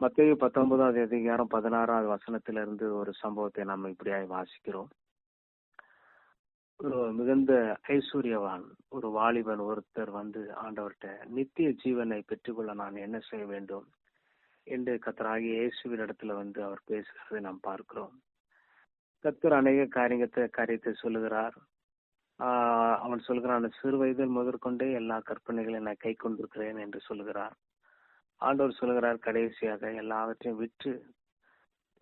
மத்திய பத்தொன்பதாவது அதிகாரம் பதினாறாவது வசனத்திலிருந்து ஒரு சம்பவத்தை நாம் இப்படியாய் வாசிக்கிறோம். ஒரு மிகுந்த ஐஸ்வர்யவான் ஒரு வாலிபன் ஒருத்தர் வந்து ஆண்டவர்கிட்ட நித்திய ஜீவனை பெற்றுக்கொள்ள நான் என்ன செய்ய வேண்டும்? என்று கத்தராகி இயேசுவின் இடத்துல வந்து அவர் பேசுகிறதை நாம் பார்க்கிறோம். கத்தர் அநேக காரியத்தை காரியத்தை சொல்லுகிறார். அவன் சொல்கிறான் சிறு வயதில் முதற்கொண்டே எல்லா கற்பனைகளையும் நான் கை கொண்டிருக்கிறேன் என்று சொல்லுகிறார். ஆண்டவர் சொல்லுகிறார் கடைசியாக எல்லாவற்றையும் விற்று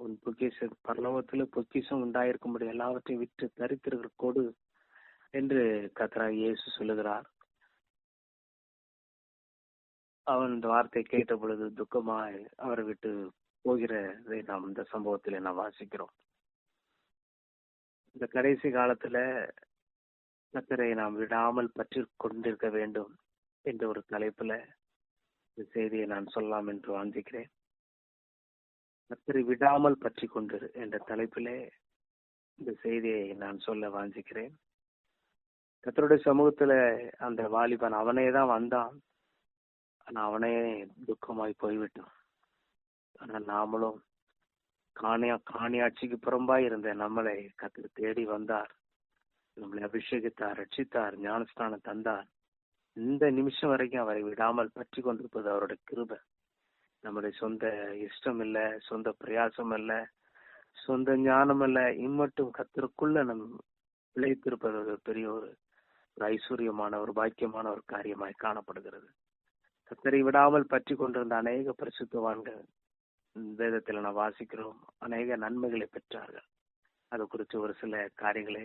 உன் பொக்கிஷ பரலோகத்தில் பொக்கிஷம் உண்டாயிருக்கும்படி எல்லாவற்றையும் விற்று தரித்திருக்கிற கொடு என்று கத்ரா இயேசு சொல்லுகிறார். அவன் இந்த வார்த்தை கேட்ட பொழுது துக்கமாய் அவரை விட்டு போகிறதை நாம் இந்த சம்பவத்தில் நாம் வாசிக்கிறோம். இந்த கடைசி காலத்துல கத்தரை நாம் விடாமல் பற்றி கொண்டிருக்க வேண்டும் என்ற ஒரு தலைப்புல செய்தியை நான் சொல்லலாம் என்று வாஞ்சிக்கிறேன். கத்தரை விடாமல் பற்றி கொண்டு என்ற தலைப்பிலே இந்த செய்தியை நான் சொல்ல வாஞ்சிக்கிறேன். கத்தருடைய சமூகத்துல அந்த வாலிபன் அவனே தான் வந்தான். ஆனா அவனே துக்கமாய் போய்விட்டான். ஆனா நாமளும் காணியா காணியாட்சிக்கு புறம்பாய் இருந்த நம்மளை கத்திர தேடி வந்தார். நம்மளை அபிஷேகித்தார் ரட்சித்தார் ஞானஸ்தானம் தந்தார். இந்த நிமிஷம் வரைக்கும் அவரை விடாமல் பற்றி கொண்டிருப்பது அவருடைய கிருபை. நம்முடைய சொந்த இஷ்டம் இல்ல சொந்த பிரயாசம் அல்ல சொந்த ஞானம் அல்ல இம்மட்டும் கத்திற்குள்ள நம் விளைத்திருப்பது ஒரு பெரிய ஒரு ஒரு ஐஸ்வர்யமான ஒரு பாக்கியமான ஒரு காரியமாய் காணப்படுகிறது. கத்தரை விடாமல் பற்றி கொண்டிருந்த அநேக பரிசுத்தவான்கள் வேதத்தில் நான் வாசிக்கிறோம். அநேக நன்மைகளை பெற்றார்கள். அது குறித்து ஒரு சில காரியங்களை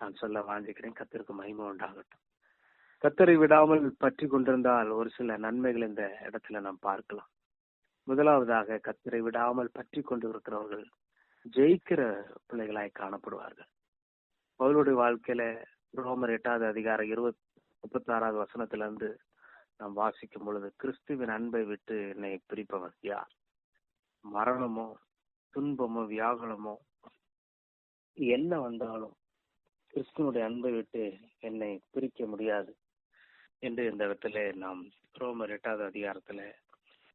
நான் சொல்ல வாஞ்சிக்கிறேன். கத்திற்கு மகிமை உண்டாகட்டும். கத்தரை விடாமல் பற்றி கொண்டிருந்தால் ஒரு சில நன்மைகள் இந்த இடத்துல நாம் பார்க்கலாம். முதலாவதாக கத்தரை விடாமல் பற்றி கொண்டு இருக்கிறவர்கள் ஜெயிக்கிற பிள்ளைகளாய் காணப்படுவார்கள். பவுலுடைய வாழ்க்கையில ரோமர் எட்டாவது அதிகாரம் இருபத்தி முப்பத்தி ஆறாவது வசனத்திலிருந்து நாம் வாசிக்கும் பொழுது கிறிஸ்துவின் அன்பை விட்டு என்னை பிரிப்பவன் யார்? மரணமோ துன்பமோ வியாகுலமோ என்ன வந்தாலும் கிறிஸ்துவனுடைய அன்பை விட்டு என்னை பிரிக்க முடியாது. என்று இந்த இடத்துல நாம் ரோமர் எட்டாவது அதிகாரத்துல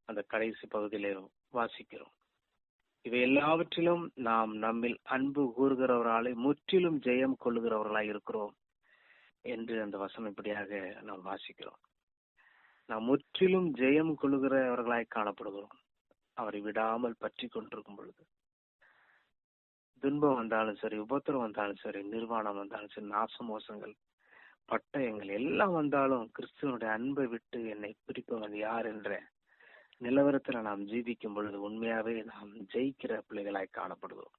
அந்த கடைசி பகுதியில வாசிக்கிறோம். இவை எல்லாவற்றிலும் நாம் நம்மில் அன்பு கூறுகிறவர்களாலே முற்றிலும் ஜெயம் கொள்ளுகிறவர்களாய் இருக்கிறோம் என்று அந்த வசனம் இப்படியாக நாம் வாசிக்கிறோம். நாம் முற்றிலும் ஜெயம் கொள்ளுகிறவர்களாய் காணப்படுகிறோம். அவரை விடாமல் பற்றி கொண்டிருக்கும் பொழுது துன்பம் வந்தாலும் சரி உபத்திரம் வந்தாலும் சரி நிர்வாணம் வந்தாலும் சரி நாச மோசங்கள் பட்டயங்கள் எல்லாம் வந்தாலும் கிறிஸ்துவனுடைய அன்பை விட்டு என்னை பிரிப்பவன் யார் என்ற நிலவரத்துல நாம் ஜீவிக்கும் பொழுது உண்மையாவே நாம் ஜெயிக்கிற பிள்ளைகளாய் காணப்படுவோம்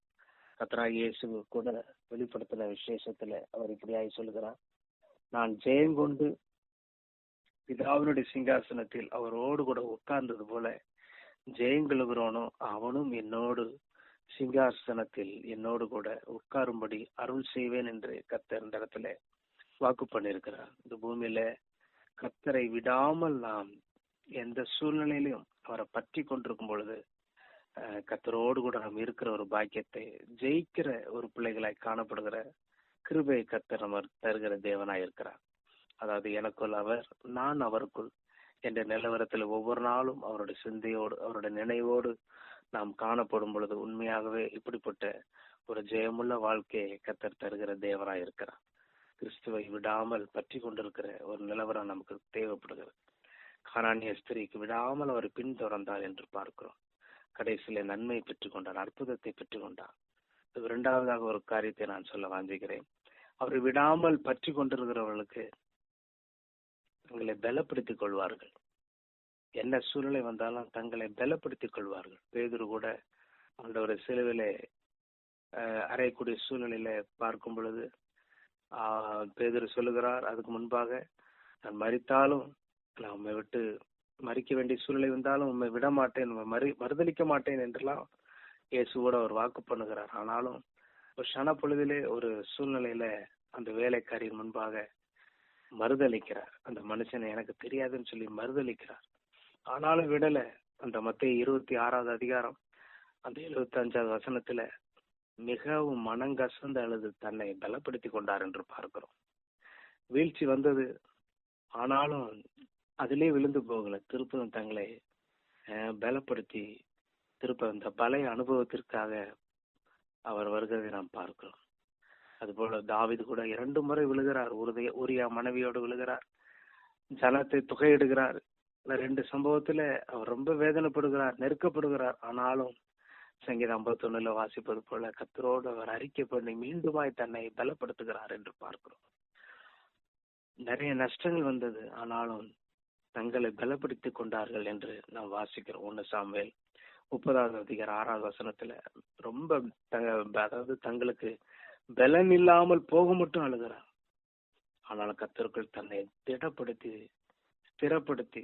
கத்ரா இயேசு கூட வெளிப்படுத்தின விசேஷத்துல அவர் இப்படியாய் சொல்லுகிறார் நான் ஜெயம் கொண்டு பிதாவினுடைய சிங்காசனத்தில் அவரோடு கூட உட்கார்ந்தது போல ஜெயங்கொள்கிறோனோ அவனும் என்னோடு சிங்காசனத்தில் என்னோடு கூட உட்காரும்படி அருள் செய்வேன் என்று கத்தர் இந்த இடத்துல வாக்கு பண்ணியிருக்கிறார். இந்த பூமியில கத்தரை விடாமல் நாம் எந்த சூழ்நிலையிலும் அவரை பற்றி கொண்டிருக்கும் பொழுது கத்தரோடு கூட நாம் இருக்கிற ஒரு பாக்கியத்தை ஜெயிக்கிற ஒரு பிள்ளைகளாய் காணப்படுகிற கிருபை கத்தர் நம்ம தருகிற தேவனாய் இருக்கிறார். அதாவது எனக்குள் அவர் நான் அவருக்குள் என்ற நிலவரத்தில் ஒவ்வொரு நாளும் அவருடைய சிந்தையோடு அவருடைய நினைவோடு நாம் காணப்படும் பொழுது உண்மையாகவே இப்படிப்பட்ட ஒரு ஜெயமுள்ள வாழ்க்கையை கத்தர் தருகிற தேவனாய் இருக்கிறார். கிறிஸ்துவை விடாமல் பற்றி கொண்டிருக்கிற ஒரு நிலவரம் நமக்கு தேவைப்படுகிறது. காரானிய ஸ்திரீக்கு விடாமல் அவர் பின்தொடர்ந்தார் என்று பார்க்கிறோம். கடைசியில நன்மை பெற்றுக்கொண்டார் அற்புதத்தை பெற்றுக்கொண்டார் இரண்டாவதாக ஒரு காரியத்தை நான் சொல்ல வாஞ்சிக்கிறேன் அவரை விடாமல் பற்றி கொண்டிருக்கிறவர்களுக்கு தங்களை பலப்படுத்திக் கொள்வார்கள். என்ன சூழ்நிலை வந்தாலும் தங்களை பலப்படுத்திக் கொள்வார்கள். பேதுரு கூட ஆண்டவர் சிலுவிலே அறையக்கூடிய சூழ்நிலையில பார்க்கும் பொழுது பேதுரு சொல்லுகிறார் அதுக்கு முன்பாக நான் மறித்தாலும் நான் உண்மை விட்டு மறிக்க வேண்டிய சூழ்நிலை வந்தாலும் உண்மை விட மாட்டேன் மறு மறுதளிக்க மாட்டேன் என்றெல்லாம் இயேசுவோட அவர் வாக்கு பண்ணுகிறார். ஆனாலும் ஒரு சன பொழுதிலே ஒரு சூழ்நிலையில அந்த வேலைக்காரியின் முன்பாக மறுதளிக்கிறார் அந்த மனுஷனை எனக்கு தெரியாதுன்னு சொல்லி மறுதளிக்கிறார் ஆனாலும் விடல. அந்த மத்திய இருபத்தி ஆறாவது அதிகாரம் அந்த எழுபத்தி அஞ்சாவது வசனத்துல மிகவும் மனங்கசந்து அழுது தன்னை பலப்படுத்தி கொண்டார் என்று பார்க்கிறோம். வீழ்ச்சி வந்தது. ஆனாலும் அதிலே விழுந்து போகல. திருப்பதம் தங்களை அஹ், பலப்படுத்தி திருப்ப இந்த பழைய அனுபவத்திற்காக அவர் வருகிறதை நாம் பார்க்கிறோம். அதுபோல தாவிது கூட இரண்டு முறை விழுகிறார். உறுதிய உரியா மனைவியோடு விழுகிறார். ஜனத்தை தொகையிடுகிறார். ரெண்டு சம்பவத்துல அவர் ரொம்ப வேதனைப்படுகிறார் நெருக்கப்படுகிறார். ஆனாலும் சங்கீதம் ஐம்பத்தொன்னுல வாசிப்பது போல கத்தரோடு அவர் அறிக்கை பண்ணி மீண்டுமாய் தன்னை பலப்படுத்துகிறார் என்று பார்க்கிறோம். நிறைய நஷ்டங்கள் வந்தது. ஆனாலும் தங்களை பலப்படுத்திக் கொண்டார்கள் என்று நாம் வாசிக்கிறோம். ஒன்னு சாமுவேல் முப்பதாவது அதிகார ஆறாவது வசனத்துல ரொம்ப அதாவது தங்களுக்கு பலன் இல்லாமல் போக மட்டும் அழுகிறார். ஆனால் கத்தர்கள் தன்னை திடப்படுத்தி ஸ்திரப்படுத்தி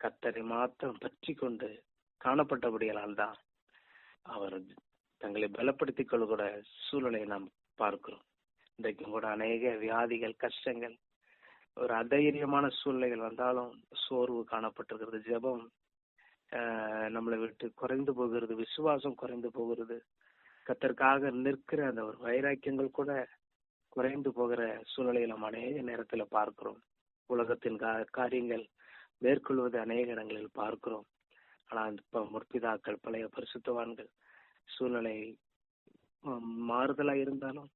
கத்தரை மாத்திரம் பற்றி கொண்டு காணப்பட்டபடியால் தான் அவர் தங்களை பலப்படுத்திக் கொள்ளக்கூட சூழலை நாம் பார்க்கிறோம். இன்றைக்கும் கூட அநேக வியாதிகள் கஷ்டங்கள் ஒரு அதைரியமான சூழ்நிலைகள் வந்தாலும் சோர்வு காணப்பட்டிருக்கிறது. ஜெபம் நம்மளை விட்டு குறைந்து போகிறது விசுவாசம் குறைந்து போகிறது. கத்தற்காக நிற்கிற அந்த ஒரு வைராக்கியங்கள் கூட குறைந்து போகிற சூழ்நிலையை நம்ம அநேக நேரத்துல பார்க்கிறோம். உலகத்தின் காரியங்கள் மேற்கொள்வது அநேக இடங்களில் பார்க்கிறோம். ஆனால் அந்த முற்பிதாக்கள் பழைய பரிசுத்தவான்கள் சூழ்நிலை மாறுதலா இருந்தாலும்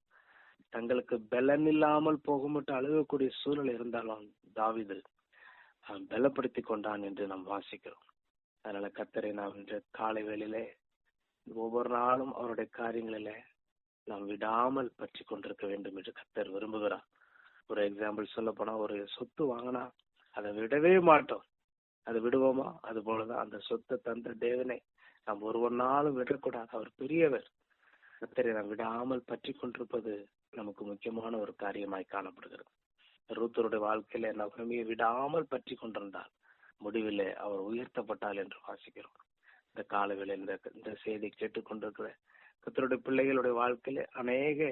தங்களுக்கு பலன் இல்லாமல் போக மட்டும் அழுகக்கூடிய சூழ்நிலை இருந்தாலும் தாவிது பலப்படுத்தி கொண்டான் என்று நாம் வாசிக்கிறோம். அதனால கத்தரை நாம் இன்று காலை வேளையிலே ஒவ்வொரு நாளும் அவருடைய காரியங்களில நாம் விடாமல் பற்றி கொண்டிருக்க வேண்டும் என்று கத்தர் விரும்புகிறார். ஒரு எக்ஸாம்பிள் சொல்ல போனா ஒரு சொத்து வாங்கினா அதை விடவே மாட்டோம். அதை விடுவோமா? அது போலதான். அந்த சொத்தை தந்த தேவனை நாம் ஒருவர் நாளும் விடக்கூடாது. அவர் பெரியவர். கத்தரை நாம் விடாமல் பற்றி கொண்டிருப்பது நமக்கு முக்கியமான ஒரு காரியமாய் காணப்படுகிறது. ரூத்தருடைய வாழ்க்கையில நகமியை விடாமல் பற்றி கொண்டிருந்தார் முடிவில் அவர் உயர்த்தப்பட்டால் என்று வாசிக்கிறோம். இந்த காலவேளை இந்த இந்த செய்தி கேட்டுக்கொண்டிருக்கிற கத்தருடைய பிள்ளைகளுடைய வாழ்க்கையில அநேக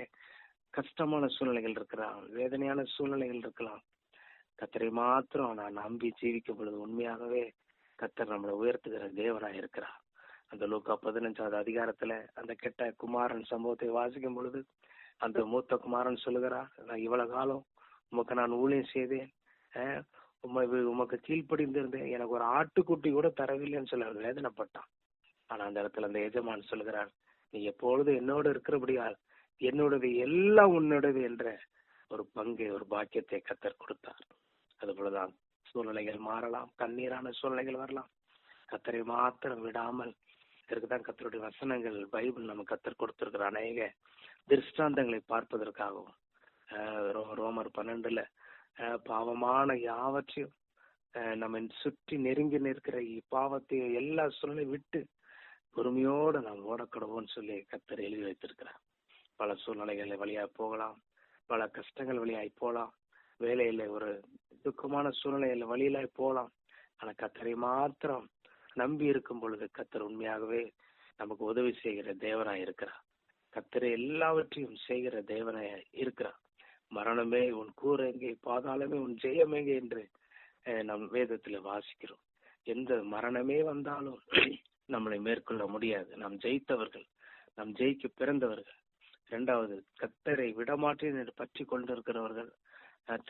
கஷ்டமான சூழ்நிலைகள் இருக்கலாம் வேதனையான சூழ்நிலைகள் இருக்கலாம். கத்தரை மாத்திரம் நான் நம்பி ஜீவிக்கும் பொழுது உண்மையாகவே கத்தர் நம்மளை உயர்த்துகிற தேவனாய் இருக்கிறார். அந்த லூக்கா பதினஞ்சாவது அதிகாரத்துல அந்த கெட்ட குமாரன் சம்பவத்தை வாசிக்கும் பொழுது அந்த மூத்த குமாரன் சொல்லுகிறார் நான் இவ்வளவு காலம் உமக்கு நான் ஊழியம் செய்தேன் உமை உமக்கு கீழ்ப்படிந்திருந்தேன் எனக்கு ஒரு ஆட்டுக்குட்டி கூட தரவில்லைன்னு சொல்ல வேதனைப்பட்டான். ஆனா அந்த இடத்துல அந்த எஜமான் சொல்லுகிறார் நீ எப்பொழுது என்னோடு இருக்கிறபடியால் என்னோடது எல்லாம் உன்னோடது என்ற ஒரு பங்கை ஒரு பாக்கியத்தை கத்தர் கொடுத்தார். அது போலதான் சூழ்நிலைகள் மாறலாம் கண்ணீரான சூழ்நிலைகள் வரலாம். கத்தரை மாத்திரம் விடாமல் இதற்குதான் கத்தருடைய வசனங்கள் பைபிள் நம்ம கத்தர் கொடுத்திருக்கிற அநேக திருஷ்டாந்தங்களை பார்ப்பதற்காகவும் ரோமர் பன்னெண்டுல பாவமான யாவற்றையும் நம்ம சுற்றி நெருங்கி நிற்கிற பாவத்தை எல்லா சூழ்நிலையும் விட்டு பொறுமையோடு நாம் ஓடக்கூடவோன்னு சொல்லி கத்தர் எழுதி வைத்திருக்கிறார். பல சூழ்நிலைகள் வழியாய் போகலாம் பல கஷ்டங்கள் வழியாய் போகலாம். வேலையில ஒரு துக்கமான சூழ்நிலையில வழியில போகலாம் ஆனா கத்தரை மாத்திரம் நம்பி இருக்கும் பொழுது கத்தர் உண்மையாகவே நமக்கு உதவி செய்கிற தேவனாய் இருக்கிறார். கத்தரை எல்லாவற்றையும் செய்கிற தேவனாய் இருக்கிறார். மரணமே உன் கூற எங்கே பாதாளமே உன் ஜெயம் எங்கே என்று நம் வேதத்துல வாசிக்கிறோம். எந்த மரணமே வந்தாலும் நம்மளை மேற்கொள்ள முடியாது. நாம் ஜெயித்தவர்கள் நாம் ஜெயிக்க பிறந்தவர்கள். இரண்டாவது கத்தரை விடமாட்டேன் என்று பற்றி கொண்டிருக்கிறவர்கள்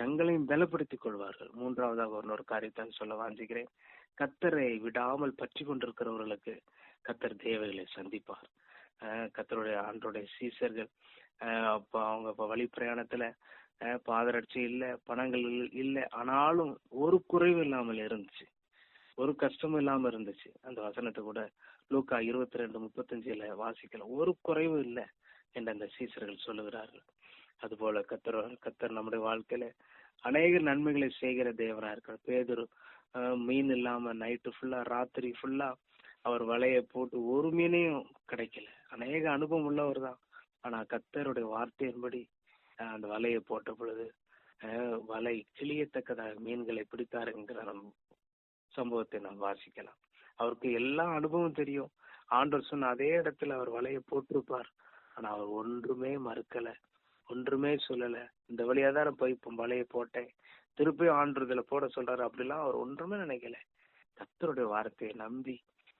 தங்களையும் பலப்படுத்திக் கொள்வார்கள். மூன்றாவதாக ஒரு காரியத்தை சொல்ல வாஞ்சுகிறேன். கத்தரை விடாமல் பற்றி கொண்டிருக்கிறவர்களுக்கு கத்தர் தேவைகளை சந்திப்பார். கத்தருடைய ஆண்டோடைய சீசர்கள் அப்ப அவங்க இப்போ வழி பிரயாணத்துல பாதரட்சி இல்லை பணங்கள் இல்லை ஆனாலும் ஒரு குறைவு இல்லாமல் இருந்துச்சு. ஒரு கஷ்டமும் இல்லாம இருந்துச்சு. அந்த வசனத்தை கூட லூக்கா இருபத்தி ரெண்டு முப்பத்தஞ்சுல வாசிக்கலாம் ஒரு குறைவு இல்லை என்று அந்த சீசர்கள் சொல்லுகிறார்கள். அதுபோல கத்தர் கத்தர் நம்முடைய வாழ்க்கையில அநேக நன்மைகளை செய்கிற தேவனா இருக்கிற பேதர் மீன் இல்லாம நைட்டு ஃபுல்லா ராத்திரி ஃபுல்லா அவர் வலையை போட்டு ஒரு மீனையும் கிடைக்கல. அநேக அனுபவம் உள்ளவர் தான். ஆனா கத்தருடைய வார்த்தையின்படி அந்த வலையை போட்ட பொழுது வலை கிளியத்தக்கதாக மீன்களை பிடித்தார் என்கிற சம்பவத்தை நாம் வாசிக்கலாம். அவருக்கு எல்லா அனுபவம் தெரியும். ஆண்டர் சொன்ன அதே இடத்துல அவர் வலையை போட்டிருப்பார். ஆனா அவர் ஒன்றுமே மறுக்கல. ஒன்றுமே சொல்லல. இந்த வழியா தான் போய் இப்போ வலையை போட்டேன். திருப்பி ஆண்டுதல போட சொல்றாரு. அப்படிலாம் அவர் ஒன்றுமே நினைக்கல. கத்தருடைய வார்த்தையை நம்பி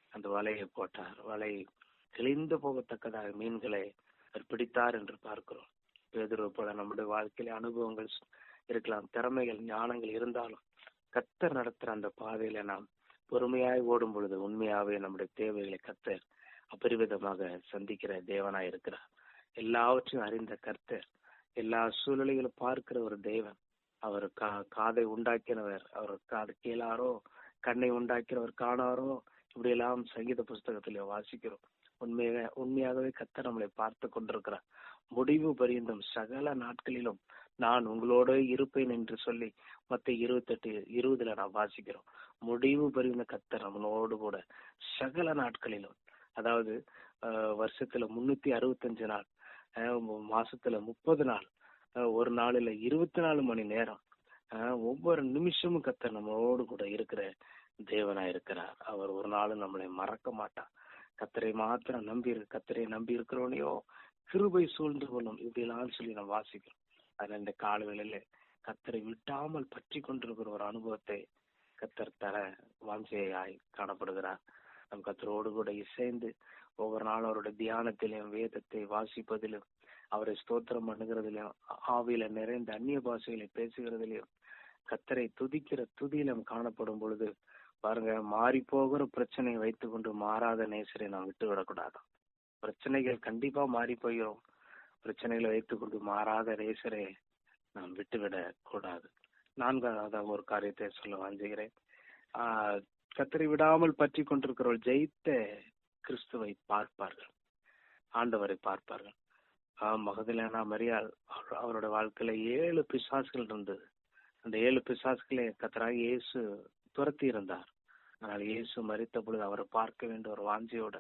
அந்த வலையை போட்டார். வலை தெளிந்து போகத்தக்கதாக மீன்களை அவர் பிடித்தார் என்று பார்க்கிறோம். பேதுருவை போல நம்முடைய வாழ்க்கையில அனுபவங்கள் இருக்கலாம். திறமைகள் ஞானங்கள் இருந்தாலும் கத்தர் நடத்துற அந்த பாதையில நாம் பொறுமையாய் ஓடும் பொழுது உண்மையாவே நம்முடைய தேவைகளை கத்தர் அபரிவிதமாக சந்திக்கிற தேவனாய் இருக்கிறார். எல்லாவற்றையும் அறிந்த கர்த்தர் எல்லா சூழ்நிலைகளும் பார்க்கிற ஒரு தெய்வன் அவர் கா காதை உண்டாக்கினவர். அவர் காது கேளாரோ கண்ணை உண்டாக்கினவர் காணாரோ இப்படி எல்லாம் சங்கீத புஸ்தகத்திலே வாசிக்கிறோம். உண்மையாக உண்மையாகவே கர்த்தர் நம்மளை பார்த்து கொண்டிருக்கிறார். முடிவு பரியந்தம் சகல நாட்களிலும் நான் உங்களோட இருப்பேன் என்று சொல்லி மத்த இருபத்தெட்டு இருபதுல நான் வாசிக்கிறோம். முடிவு பரிந்த கத்தர் நம்மளோடு கூட சகல நாட்களிலும் அதாவது வருஷத்துல முன்னூத்தி அறுபத்தஞ்சு நாள் மாசத்துல முப்பது நாள் ஒரு நாளில இருபத்தி நாலு மணி நேரம் ஆஹ், ஒவ்வொரு நிமிஷமும் கத்தர் நம்மளோடு கூட இருக்கிற தேவனா இருக்கிறார். அவர் ஒரு நாளும் நம்மளை மறக்க மாட்டார். கத்தரை மாத்திரம் நம்பி கத்தரை நம்பி இருக்கிறோனையோ கிருபை சூழ்ந்து கொள்ளும். இப்படிலாம் சொல்லி நான் வாசிக்கிறோம். அதில் இந்த காலவேளையில கத்தரை விட்டாமல் பற்றி கொண்டிருக்கிற ஒரு அனுபவத்தை கத்தர் தர வாஞ்சையாய் காணப்படுகிறார். நம் கத்தரோடு கூட இசைந்து ஒவ்வொரு நாளும் அவருடைய தியானத்திலையும் வேதத்தை வாசிப்பதிலும் அவரை ஸ்தோத்திரம் பண்ணுகிறதுலையும் ஆவியில நிறைந்த அந்நிய பாஷைகளை பேசுகிறதுலையும் கத்தரை துதிக்கிற துதியிலும் காணப்படும் பொழுது பாருங்க மாறி போகிற பிரச்சனையை வைத்துக்கொண்டு மாறாத நேசரை நாம் விட்டு விடக்கூடாது பிரச்சனைகள் கண்டிப்பா மாறி போயிடும் பிரச்சனைகளை வைத்துக்கொண்டு மாறாத நேசரை நாம் விட்டுவிட கூடாது நான்காவதாக ஒரு காரியத்தை சொல்ல வாஞ்சுகிறேன். ஆஹ் கத்தரை விடாமல் பற்றி கொண்டிருக்கிறவள் ஜெயித்த கிறிஸ்துவை பார்ப்பார்கள். ஆண்டவரை பார்ப்பார்கள். ஆஹ் மகதிலானா மரியாள் அவரோட வாழ்க்கையில ஏழு பிசாசுகள் இருந்தது. அந்த ஏழு பிசாசுகளை கத்தராக இயேசு துரத்தி இருந்தார். ஆனால் இயேசு மறித்த பொழுது அவரை பார்க்க வேண்டிய ஒரு வாஞ்சியோட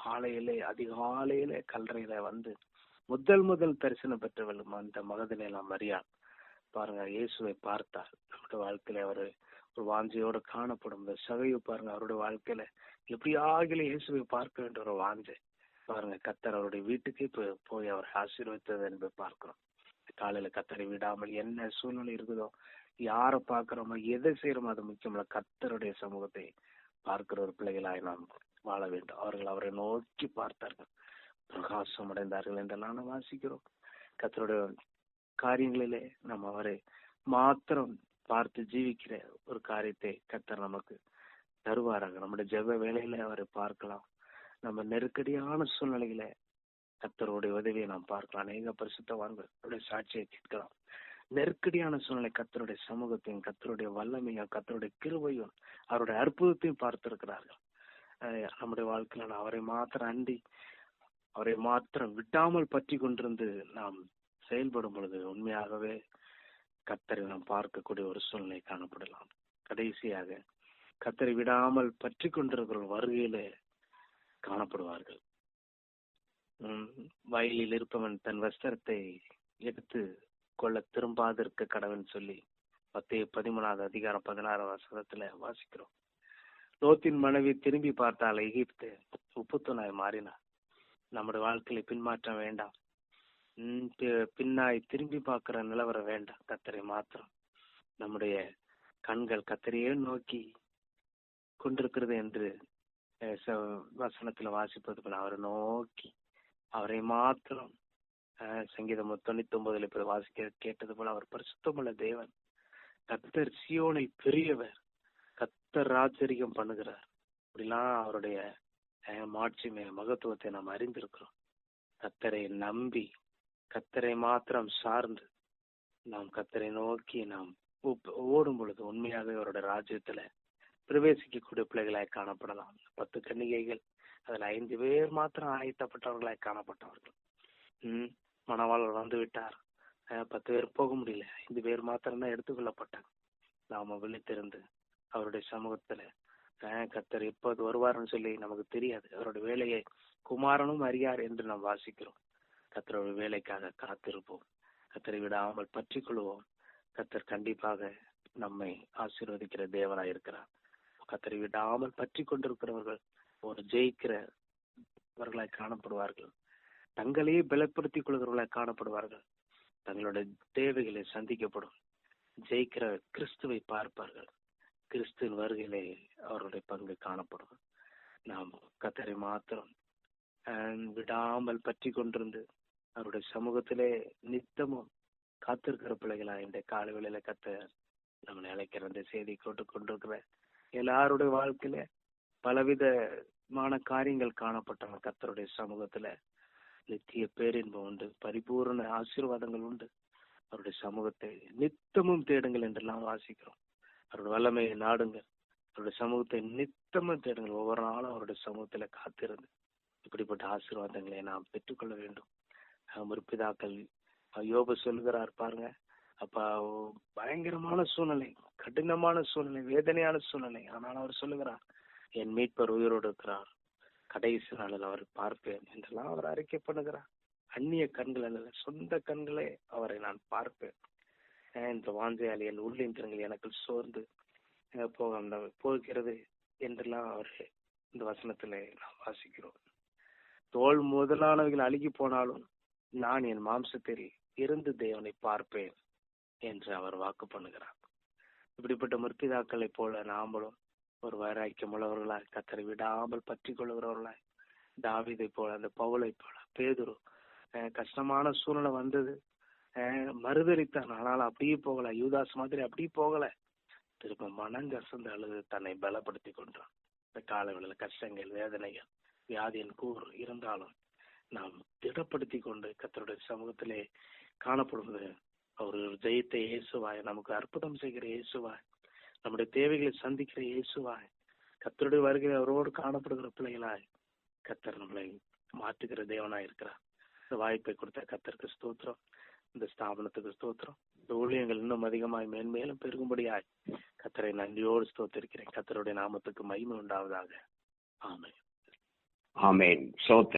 காலையிலே அதிகாலையிலே கல்லறையில வந்து முதல் முதல் தரிசனம் பெற்றவள் அந்த மகதிலேலாம் மரியாள் பாருங்க இயேசுவை பார்த்தார். நம்முடைய வாழ்க்கையில அவரு ஒரு வாஞ்சியோட காணப்படும். இந்த சகையை பாருங்க அவருடைய வாழ்க்கையில எப்படியாகில இயேசுவை பார்க்க வேண்டிய ஒரு வாஞ்சை. பாருங்க கத்தர் அவருடைய வீட்டுக்கு போய் போய் அவரை ஆசீர்வதித்தது என்பதை பார்க்கிறோம். காலையில கத்தரை விடாமல் என்ன சூழ்நிலை இருக்குதோ யாரை பார்க்கிறோமோ எதை செய்யறோமோ அது முக்கியமல்ல. கத்தருடைய சமூகத்தை பார்க்கிற ஒரு பிள்ளைகளாய் நாம் வாழ வேண்டும். அவர்கள் அவரை நோக்கி பார்த்தார்கள். பிரகாசம் அடைந்தார்கள் என்றெல்லாம் நாம் வாசிக்கிறோம். கத்தருடைய காரியங்களிலே நாம் அவரை மாத்திரம் பார்த்து ஜீவிக்கிற ஒரு காரியத்தை கத்தர் நமக்கு தருவாராங்க. நம்முடைய ஜெப வேலையில அவரை பார்க்கலாம். நம்ம நெருக்கடியான சூழ்நிலையில கத்தருடைய உதவியை நாம் பார்க்கலாம். அநேக பரிசுத்தவான்களுடைய சாட்சியை கேட்கலாம். நெருக்கடியான சூழ்நிலை கத்தருடைய சமூகத்தையும் கத்தருடைய வல்லமையும் கத்தருடைய கிருவையும் அவருடைய அற்புதத்தையும் பார்த்திருக்கிறார்கள். நம்முடைய வாழ்க்கையில நான் அவரை மாத்திரம் அண்டி அவரை மாத்திரம் விட்டாமல் பற்றி கொண்டிருந்து நாம் செயல்படும் பொழுது உண்மையாகவே கத்தரை நாம் பார்க்கக்கூடிய ஒரு சூழ்நிலை காணப்படலாம். கடைசியாக கத்தரை விடாமல் பற்றி கொண்டிருக்கிற வருகையில காணப்படுவார்கள். உம் வயலில் இருப்பவன் தன் வஸ்திரத்தை எடுத்து கொள்ள திரும்பாதிருக்க கடவன் சொல்லி பத்தே பதிமூணாவது அதிகாரம் பதினாறாம் வசனத்துல வாசிக்கிறோம். லோத்தின் மனைவி திரும்பி பார்த்தால் எகிப்து உப்புத்துணாய் மாறினார். நம்முடைய வாழ்க்கையில பின்மாற்றம் வேண்டாம். உம் பி- பின்னாய் திரும்பி பார்க்கிற நிலவரம் வேண்டாம். கத்தரை மாத்திரம் நம்முடைய கண்கள் கத்தரையே நோக்கி கொண்டிருக்கிறது என்று ச- வசனத்துல வாசிப்பது போல அவரை நோக்கி அவரை மாத்திரம் சங்கீதம் தொண்ணூத்தி ஒன்பதுல இப்ப வாசிக்க கேட்டது போல அவர் பரிசுத்தமுள்ள தேவன். கத்தர் சியோனை பெரியவர். கத்தர் ராஜரிகம் பண்ணுகிறார். இப்படிலாம் அவருடைய அஹ், மாட்சிமை மகத்துவத்தை நாம் அறிந்திருக்கிறோம். கத்தரை நம்பி கத்தரை மாத்திரம் சார்ந்து நாம் கத்தரை நோக்கி நாம் ஓடும் பொழுது உண்மையாகவே அவருடைய ராஜ்யத்துல பிரவேசிக்கக்கூடிய பிள்ளைகளாய் காணப்படலாம். பத்து கன்னிகைகள் அதில் ஐந்து பேர் மாத்திரம் ஆயத்தப்பட்டவர்களாய் காணப்பட்டவர்கள். உம் மணவாளர் வந்து விட்டார். பத்து பேர் போக முடியல. ஐந்து பேர் மாத்திரம்தான் எடுத்துக்கொள்ளப்பட்டாங்க. நாம விழித்திருந்து அவருடைய சமூகத்துல கத்தர் எப்போது வருவார்னு சொல்லி நமக்கு தெரியாது. அவருடைய வேலையை குமாரனும் அறியார் என்று நாம் வாசிக்கிறோம். கத்தரோட வேலைக்காக காத்திருப்போம். கத்தரை விடாமல் பற்றி கொள்வோம் கத்தர் கண்டிப்பாக நம்மை ஆசீர்வதிக்கிற தேவனாய் இருக்கிறார் கத்தரை விடாமல் பற்றி கொண்டிருக்கிறவர்கள் ஒரு ஜெயிக்கிறவர்களாய் காணப்படுவார்கள். தங்களையே பலப்படுத்திக் கொள்கிறவர்களாய் காணப்படுவார்கள். தங்களுடைய தேவைகளை சந்திக்கப்படும். ஜெயிக்கிற கிறிஸ்துவை பார்ப்பார்கள். கிறிஸ்துவின் வருகையிலே அவருடைய பங்கு காணப்படும். நாம் கத்தரை மாத்திரம் விடாமல் பற்றி கொண்டிருந்து அவருடைய சமூகத்திலே நித்தமும் காத்திருக்கிற பிள்ளைகளா இந்த காலவெளியில கத்த நம்மளை அழைக்கிற அந்த செய்தி கொண்டு கொண்டிருக்கிற எல்லாருடைய வாழ்க்கையில பலவிதமான காரியங்கள் காணப்பட்டன கத்தருடைய சமூகத்துல. நித்திய பேரின்பம் உண்டு பரிபூரண ஆசீர்வாதங்கள் உண்டு. அவருடைய சமூகத்தை நித்தமும் தேடுங்கள் என்றெல்லாம் வாசிக்கிறோம். அவருடைய வல்லமையை நாடுங்கள். அவருடைய சமூகத்தை நித்தமும் தேடுங்கள். ஒவ்வொரு நாளும் அவருடைய சமூகத்துல காத்திருந்து இப்படிப்பட்ட ஆசீர்வாதங்களை நாம் பெற்றுக்கொள்ள வேண்டும். முற்பிதாக்கள் பிதாக்கள் யோபு சொல்கிறார் பாருங்க அப்ப பயங்கரமான சூழ்நிலை கடினமான சூழ்நிலை வேதனையான சூழ்நிலை. ஆனால் அவர் சொல்லுகிறார் என் மீட்பர் உயிரோடு இருக்கிறார். கடைசி நாளில் அவர் பார்ப்பேன் என்றெல்லாம் அவர் அறிக்கை பண்ணுகிறார். அந்நிய கண்கள் அல்ல சொந்த கண்களே அவரை நான் பார்ப்பேன். இந்த வாஞ்சையால் என் உள்ளிந்திரங்கள் எனக்கு சோர்ந்து போக போகிறது என்றெல்லாம் அவர் இந்த வசனத்துல நாம் வாசிக்கிறோம். தோல் முதலானவைகள் அழுகி போனாலும் நான் என் மாம்சத்தில் இருந்து தேவனை பார்ப்பேன். என்று அவர் வாக்கு பண்ணுகிறார். இப்படிப்பட்ட முற்பிதாக்களைப் போல நாமளும் ஒரு வைராக்கியம் உள்ளவர்களாய் கத்தரை விடாமல் பற்றி கொள்கிறவர்களாய் தாவிதை போல அந்த பவுலை போல பேதுரு கஷ்டமான சூழ்நிலை வந்தது. மறுதளித்தான். ஆனால் அப்படியே போகல. யூதாஸ் மாதிரி அப்படியே போகல. திரும்ப மனங்கசந்து அழுது தன்னை பலப்படுத்தி கொண்டான். இந்த காலவெளியில் கஷ்டங்கள் வேதனைகள் வியாதியின் கூர் இருந்தாலும் நாம் திடப்படுத்தி கொண்டு கத்தருடைய சமூகத்திலே காணப்படுவது அவர் ஜெயத்தை இயேசுவாய். நமக்கு அற்புதம் செய்கிற இயேசுவாய். நம்முடைய தேவைகளை சந்திக்கிற இயேசுவாய். கத்தருடைய வருகை அவரோடு காணப்படுகிற பிள்ளைகளாய் கத்தர் நம்மளை மாற்றுகிற தேவனாய் இருக்கிறார். இந்த வாய்ப்பை கொடுத்த கத்தருக்கு ஸ்தோத்திரம். இந்த ஸ்தாபனத்துக்கு ஸ்தோத்திரம். இந்த ஊழியங்கள் இன்னும் அதிகமாய் மேன்மேலும் பெருகும்படியாய் கத்தரை நன்றியோடு ஸ்தோத்திருக்கிறேன். கத்தருடைய நாமத்துக்கு மகிமை உண்டாவதாக. ஆமே ஆமென். சோத்திரம்